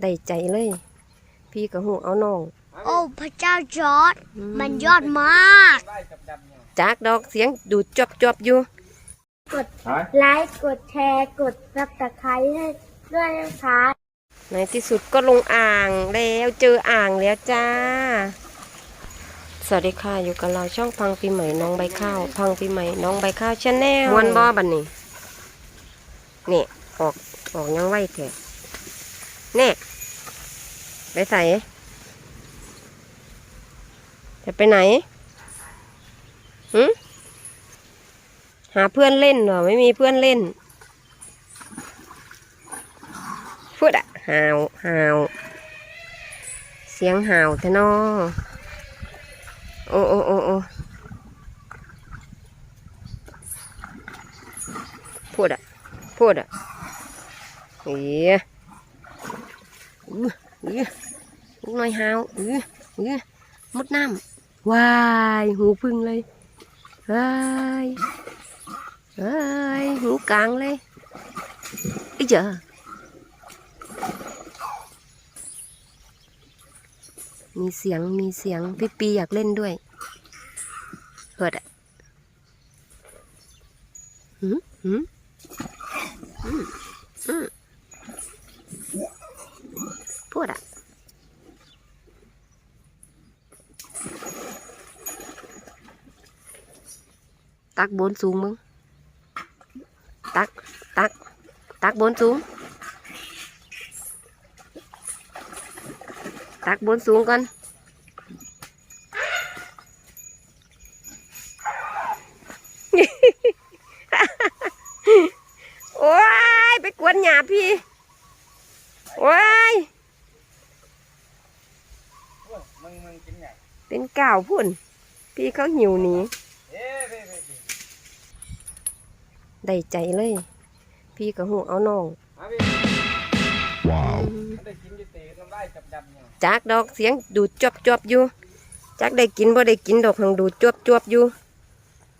ได้ใจเลย พี่กับหูเอาน้อง โอ้พระเจ้าจอร์ดอืมันยอดมาก จากดอกเสียงดูดจบจบๆอยู่ กดไลค์กดแชร์กดซับสไครต์ให้ด้วยนะคะในที่สุดก็ลงอ่างแล้วเจออ่างแล้วจ้า สวัสดีค่ะอยู่กับเราช่องพังปีใหม่น้องใบข้าว พังปีใหม่น้องใบข้าวชาแนลมวนบอบันนี่นี่ออกออกยังไหวแท้นี่ไปใส่จะไปไหนหืมหาเพื่อนเล่นเหรอ ไม่มีเพื่อนเล่นพูดอะหาวหาวเสียงหาวทะนอโอ้โอ้โอ้โอ้พูดอะพูดอะเฮ้ย อื้ออื้อลูกน้อยหาวอื้ออื้อมุดน้ำวายหูพึ่งเลยเฮ้ยเฮ้ยหูกลางเลยอีเจ้ามีเสียงมีเสียงพี่ปีอยากเล่นด้วยเปิดอะหืมหืมอืมอืม พูดอะตักบนสูงมึง ตัก ตัก ตักบนสูง ตักบนสูงก่อนโอ้ยไปกวนหยาพี่ โอ้ย มึงมึงกินไง เป็นก่าวพุ่น พี่เขาหิวหนีเอ๊ะเว้ยเว้ยเว้ยได้ใจเลย พี่กับหูเอาน้องมาพี่ Wow. มันได้กินอยี่เตะน้ำลายจับดำเนี่ยจากดอกเสียงดูดจวบจวบๆอยู่จากได้กินบ่ได้กินดอกหังดูดจวบจวบๆอยู่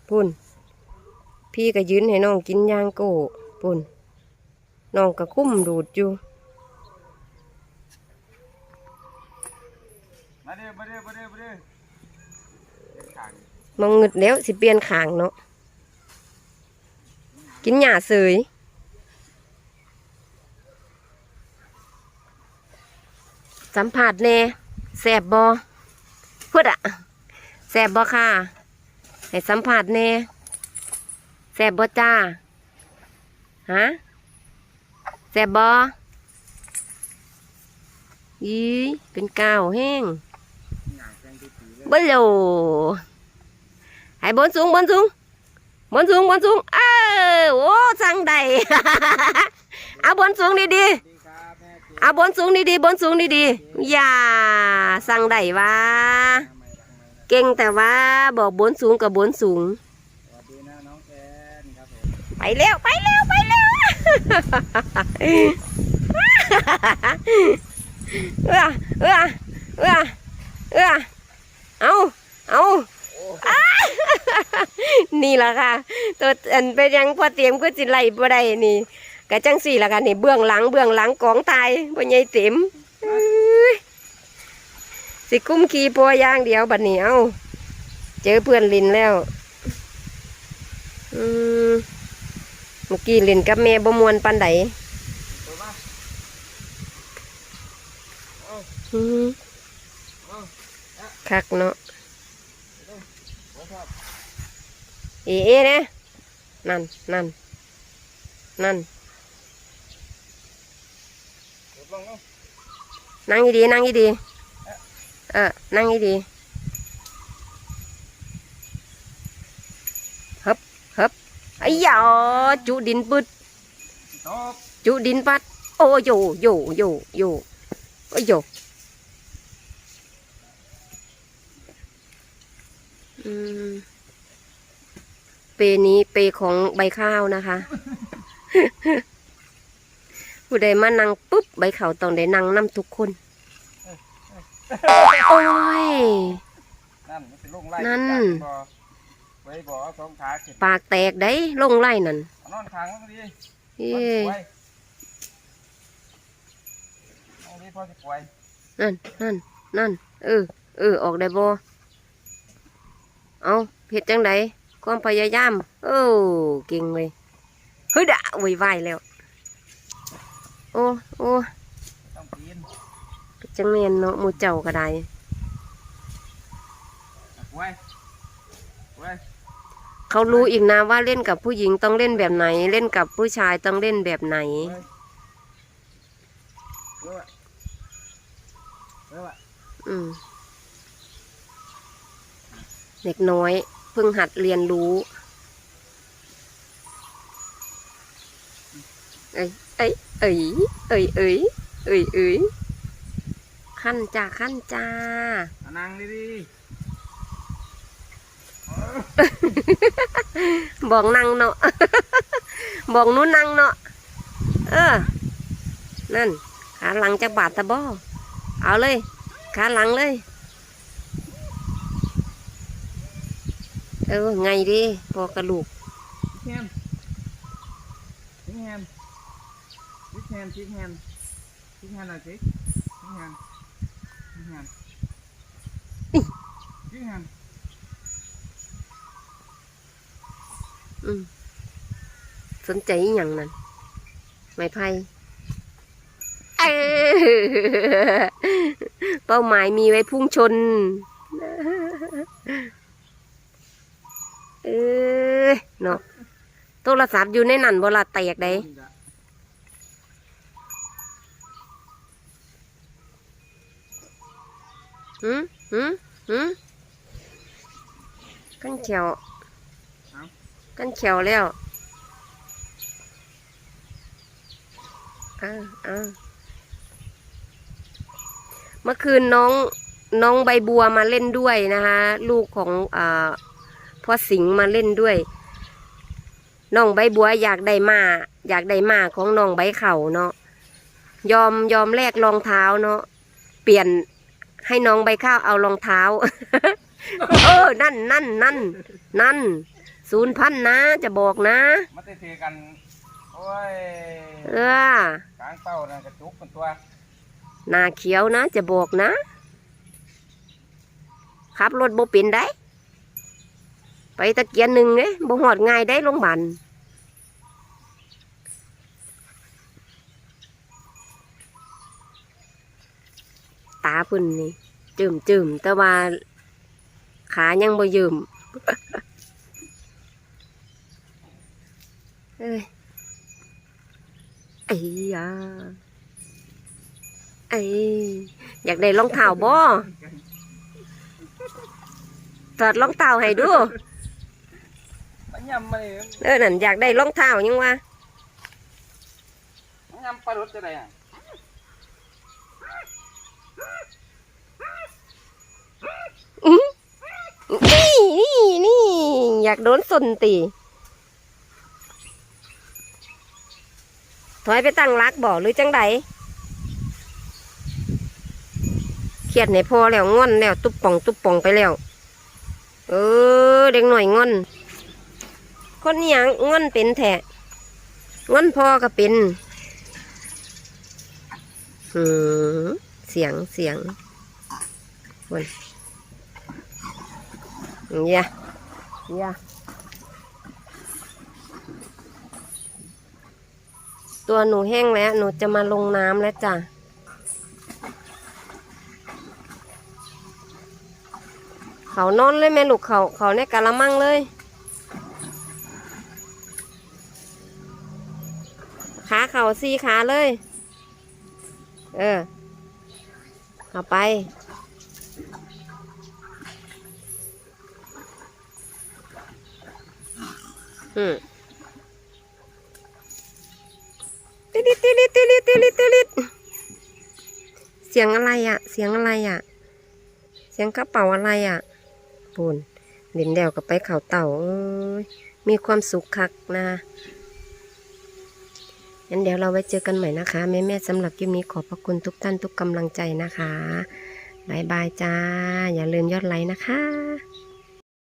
พุ่น พี่ก็ยืนให้น้องกินยางโก้พุ่นน้องก็คุ้มดูดอยู่ มาเด้อมาเด้อมาเด้มองงเงึดแล้วสิเปลี่ยนขางเนาะกินหญ้าเสยสัมผัสแน่แสบบอพูดอะแสบบอค่ะ ให้สัมผัสแน่แสบบอจ้าฮะแสบบออีเป็นกาวแห้ง งที่ปีเลยบนโลให้บนสูงบนสูงบนสูงบนสูงเออโอ้สังใดเอาบนสูงดีดีสวัสดีครับแม่เอาบนสูงดีดีบนสูงดีดีอย่าสังใดวะทำไมทำไมนะเก่งแต่ว่าบอกบนสูงกับบนสูงไปเร็วไปเร็วไปเร็วเออเออเออเออ เอาเอาอ้านี่แหละค่ะ ตัวอันเป็นหยังพอเตรียมก็จิไล่บ่ได้นี่กะจังสี่ละค่ะนี่เบื้องหลังเบื้องหลังกองตายพ่อใหญ่เต็มเอ้ยสิกุ้มขี่ปัวอย่างเดียวบัดนี้เอาเจอเพื่อนลินแล้วอืมเมื่อกี้ลินกับแม่บ่มวนปันไดเปิดมาอืม คักเนาะผมชอบเอเอเนี่ยนั่นนั่นนั่นเปิดลงเนาะนั่งดีๆนั่งดีๆเออนั่งดีๆฮึบฮึบไอ้ยาจุดินปึดตบจุดินปัดโอ้โยโยโยโยโอ้ยโยอืม เปนี้เปของใบข้าวนะคะ ผู้ใดมานั่งปุ๊บใบข้าวต้องได้นั่งนํทุกคน โอ้ย นั่นมันเป็นลงไล่นั่นจับบ่ไว้บ่เอาสองขาขึ้นปากแตกได้ลงไล่นั่นเอานอนค้างมันก็ดีเอ้มันสวยเอาดินี่พ่อจะปล่อยนั่นนั่นนั่นเออเออออกได้บ่ เอาเฮ็ดจังไดความพยายาม โอ้เก่งเลยเฮ้ยดะไวไหวแล้ว โอ้โอ้จังเมียนเนาะมูเจ้าก็ได้เขารู้อีกนะว่าเล่นกับผู้หญิงต้องเล่นแบบไหน เล่นกับผู้ชายต้องเล่นแบบไหนอืม เด็กน้อยเพิ่งหัดเรียนรู้ เอ้ยเอ้ยเอ้ยเอ้ยเอ้ยเอ้ยเอ้ยขั้นจ้าขั้นจ้าเอานั่งดีดีบอกนั่งเนาะบอกหนู้นั่งเนาะเออ นั่น ขาหลังจะบาดตะบอเอาเลย ขาหลังเลย เออไงดีพอกระลูกแฮมทิ้งแฮมทิ้งแฮมทิ้งแฮมทิ้งแฮมหน่อยสิทิ้งแฮมทิ้งแฮมทิ้งแฮมอืมสนใจอหย่างนั้นไม่ไพ่เอ้อเป้าหมายมีไว้พุ่งชน เออเนาะโทรศัพท์อยู่ในนั่นเวลาแตกได้หืมหืมหืมกันเขียวกันเขียวแล้วอ่าอ่าเมื่อคืนน้องน้องใบบัวมาเล่นด้วยนะคะ ลูกของอ่า พ่อสิงห์มาเล่นด้วยน้องใบบัวอยากได้มา อยากได้มาของน้องใบเข่าเนาะยอมยอมแลกรองเท้าเนาะเปลี่ยนให้น้องใบข้าวเอารองเท้า เออ นั่นนั่นนั่นนั่นศูนย์พันนะ จะบอกนะมาเตะๆกันโอ้ยเออกลางเป้านะกระจุกเป็นตัวหน้าเขียวนะ จะบอกนะขับรถบ่เป็นได้ ไปตะเกียนหนึ่งเนี่ยบ่หอดง่ายได้โรงบาลตาพุ่นนี่จืมจืมแต่ว่าขายังบ่ยืมเอ้ยไอ้ยาไอ้อยากได้รองเท้าบ่ถอดรองเท้าให้ดู ยำมาเลยเออนั่นอยากได้รองเท้ายังวะมันยำปลาดุดจะได้อะนี่นี่นี่อยากโดนสนตีถอยไปตั้งรักบ่หรือจังใดเครียดในพอแล้วงอนแล้ว ตุบป่อง ตุบป่องไปแล้ว เออ เด็กหน่อยงอน คนนี้ยังงอนเป็นแท้งอนพอก็เป็นหืมเสียงเสียงคนเยะยะตัวหนูแห้งแล้ว หนูจะมาลงน้ำแล้วจ้ะเขานอนเลยแม่ลูกเขาเขาในกะละมังเลย ขาเขาสี่ขาเลย เออ เอาไป อืมติลิติลิติลิติลิติลิดเสียงอะไรอะเสียงอะไรอะเสียงกระเป๋าอะไรอะปูนเล่นแล้วก็ไปเขาเต่าเอ้ยมีความสุขคักนะ งั้นเดี๋ยวเราไว้เจอกันใหม่นะคะ แม่แม่ๆสำหรับคลิปนี้ขอบพระคุณทุกท่านทุกกำลังใจนะคะบายบายจ้า อย่าลืมยอดไลค์นะคะ